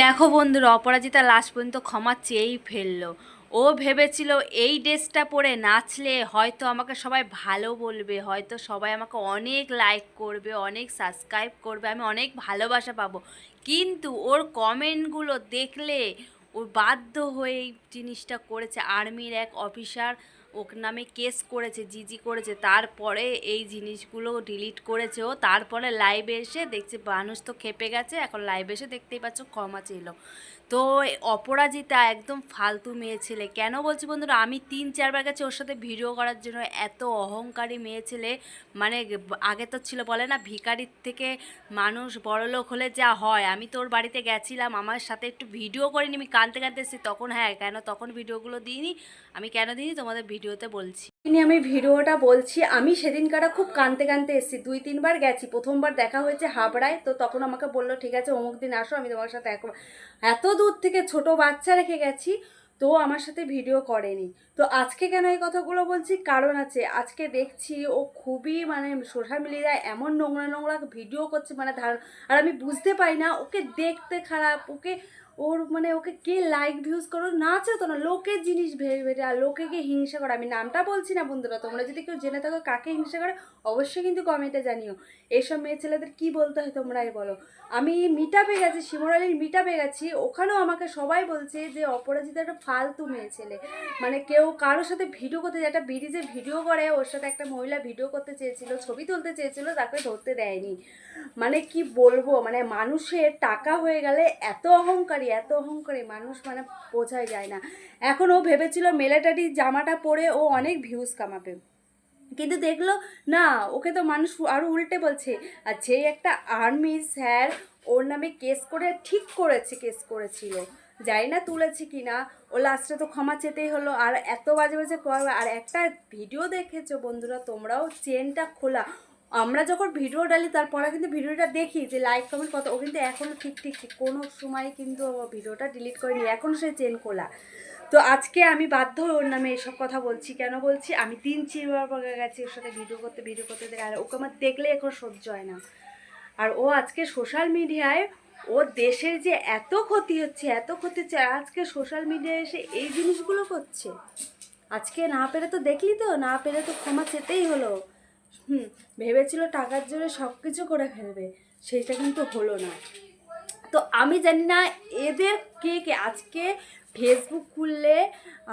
দেখো বন্ধুরা, অপরাজিতা লাস্ট পর্যন্ত ক্ষমা চেয়েই ফেলল। ও ভেবেছিল এই ড্রেসটা পরে নাচলে হয়তো আমাকে সবাই ভালো বলবে, হয়তো সবাই আমাকে অনেক লাইক করবে, অনেক সাবস্ক্রাইব করবে, আমি অনেক ভালোবাসা পাবো। কিন্তু ওর কমেন্টগুলো দেখলে ও বাধ্য হয়ে এই জিনিসটা করেছে। আর্মির এক অফিসার ওর নামে কেস করেছে, জিজি করেছে, তারপরে এই জিনিসগুলো ডিলিট করেছে ও। তারপরে লাইভে এসে দেখছে মানুষ তো খেপে গেছে, এখন লাইভে এসে দেখতেই পাচ্ছ ক্ষমা ছিল তো অপরাজিতা একদম ফালতু মেয়ে ছেলে। কেন বলছি বন্ধুরা, আমি তিন, চারবার গেছি ওর সাথে ভিডিও করার জন্য, এত অহংকারী মেয়ে ছেলে। মানে আগে তো ছিল বলে না ভিকারির থেকে মানুষ বড়লোক হলে যা হয়। আমি তোর বাড়িতে গেছিলাম, আমার সাথে একটু ভিডিও করিনি, আমি কানতে কানতে এসেছি। তখন হ্যাঁ কেন তখন ভিডিওগুলো দিইনি? আমি কেন দিইনি? তোমাদের ভিডিওতে বলছি। আমি ভিডিওটা বলছি, আমি সেদিনকারা খুব কানতে কানতে এসেছি। দুই, তিনবার গেছি। প্রথমবার দেখা হয়েছে হাবড়ায়, তো তখন আমাকে বলল, ঠিক আছে, অমুক দিন আসো, আমি তোমার সাথে এক এত দূর থেকে ছোট বাচ্চা রেখে গেছি, তো আমার সাথে ভিডিও করেনি। তো আজকে কেন এই কথাগুলো বলছি? কারণ আছে, আজকে দেখছি ও খুবই মানে সোশ্যাল মিডিয়ায় এমন নোংরা নোংরা ভিডিও করছে মানে ধার আর আমি বুঝতে পারি না, ওকে দেখতে খারাপ, ওকে ওর মানে ওকে কে লাইক ভিউজ করো? নাচে তো না লোকের জিনিস ভেবে ভেবে, আর লোকে লোকেকে হিংসা করে। আমি নামটা বলছি না বন্ধুরা, তোমরা যদি কেউ জেনে থাকো কাকে হিংসা করে, অবশ্যই কিন্তু কমেন্টে জানিও। এইসব মেয়ে ছেলেদের কি বলতে হয় তোমরাই বলো। আমি মিটাপে গেছি শিমরালির মিটাপে গেছি, ওখানেও আমাকে সবাই বলছে যে অপরাজিতা একটা ফালতু মেয়ে ছেলে। মানে কেউ কারোর সাথে ভিডিও করতে একটা ব্রিজে ভিডিও করে, ওর সাথে একটা মহিলা ভিডিও করতে চেয়েছিল, ছবি তুলতে চেয়েছিল তাকে ধরতে দেয়নি। মানে কি বলব মানে মানুষের টাকা হয়ে গেলে এত অহংকারী এত অহংকারী মানুষ মানে বোঝাই যায় না। এখন ও ভেবেছিল মেলেটারি জামাটা পরে ও অনেক ভিউজ কামাবে। কিন্তু দেখল, না, ওকে তো মানুষ আরও উল্টে বলছে, আর যে একটা আর্মি স্যার ওর নামে কেস করে, ঠিক করেছে কেস করেছিল। জানি না তুলেছে কি না ও লাস্টে তো ক্ষমা চেতেই হলো। আর এত বাজে বাজে আর একটা ভিডিও দেখেছ বন্ধুরা, তোমরাও চেনটা খোলা। আমরা যখন ভিডিও ডালি, তারপরে কিন্তু ভিডিওটা দেখি যে লাইক কমেন্ট কত। ও কিন্তু এখনও ঠিক ঠিক কোনো সময় কিন্তু ভিডিওটা ডিলিট করিনি। এখনও সে চেন খোলা। তো আজকে আমি বাধ্য হয়ে ওর নামে এসব কথা বলছি। কেন বলছি? আমি তিন চিরবার গেছি, ওর সাথে ভিডিও করতে ভিডিও করতে, দেখে আর ওকে আমার দেখলে এখন সহ্য হয় না। আর ও আজকে সোশ্যাল মিডিয়ায় ও দেশের যে এত ক্ষতি হচ্ছে, এত ক্ষতি হচ্ছে আজকে সোশ্যাল মিডিয়ায় এসে এই জিনিসগুলো করছে। আজকে না পেরে তো দেখলি তো, না পেরে তো ক্ষমা চেতেই হলো। হুম, ভেবেছিল টাকার জন্য সব কিছু করে ফেলবে সেইটা কিন্তু হলো না। তো আমি জানি না এদের কে কে? আজকে ফেসবুক খুললে,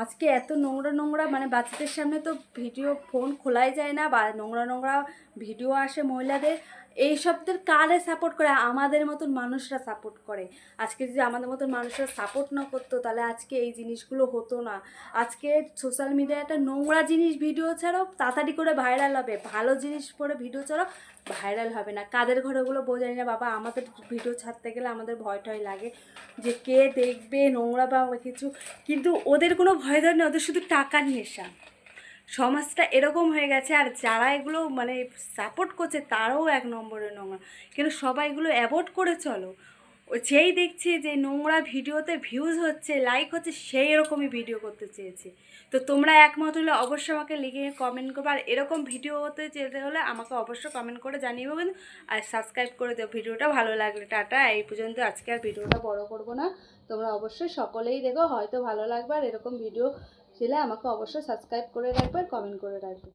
আজকে এত নোংরা নোংরা মানে বাচ্চাদের সামনে তো ভিডিও ফোন খোলাই যায় না, বা নোংরা নোংরা ভিডিও আসে মহিলাদের এই সবদের কারে সাপোর্ট করে? আমাদের মতন মানুষরা সাপোর্ট করে। আজকে যদি আমাদের মতন মানুষরা সাপোর্ট না করতো, তাহলে আজকে এই জিনিসগুলো হতো না। আজকে সোশ্যাল মিডিয়ায় একটা নোংরা জিনিস ভিডিও ছাড়াও তাড়াতাড়ি করে ভাইরাল হবে। ভালো জিনিস পরে ভিডিও ছাড়াও ভাইরাল হবে না। কাদের ঘরেগুলো বোঝাই না, বাবা, আমাদের ভিডিও ছাড়তে গেলে আমাদের ভয় টয় লাগে যে কে দেখবে, নোংরা বা কিছু। কিন্তু ওদের কোনো ভয় ধর নেই ওদের শুধু টাকার নেশা সমাজটা এরকম হয়ে গেছে, আর যারা এগুলো মানে সাপোর্ট করছে, তারাও এক নম্বরে নোংরা। কিন্তু সবাই এগুলো অ্যাভয়েড করে চলো। ও যেই দেখছে যে নোংরা ভিডিওতে ভিউজ হচ্ছে লাইক হচ্ছে, সেই এরকমই ভিডিও করতে চেয়েছে। তো তোমরা একমত হলে অবশ্যই আমাকে লিখে কমেন্ট করবে। আর এরকম ভিডিও হতে যেতে হলে আমাকে অবশ্যই কমেন্ট করে জানিয়ে কিন্তু আর সাবস্ক্রাইব করে দেবো ভিডিওটা ভালো লাগলে টাটা। এই পর্যন্ত আজকে আর ভিডিওটা বড় করব না। তোমরা অবশ্যই সকলেই দেখো, হয়তো ভালো লাগবে। আর এরকম ভিডিও ছেলে আমাকে অবশ্যই সাবস্ক্রাইব করে রাখবে, আর কমেন্ট করে রাখবে।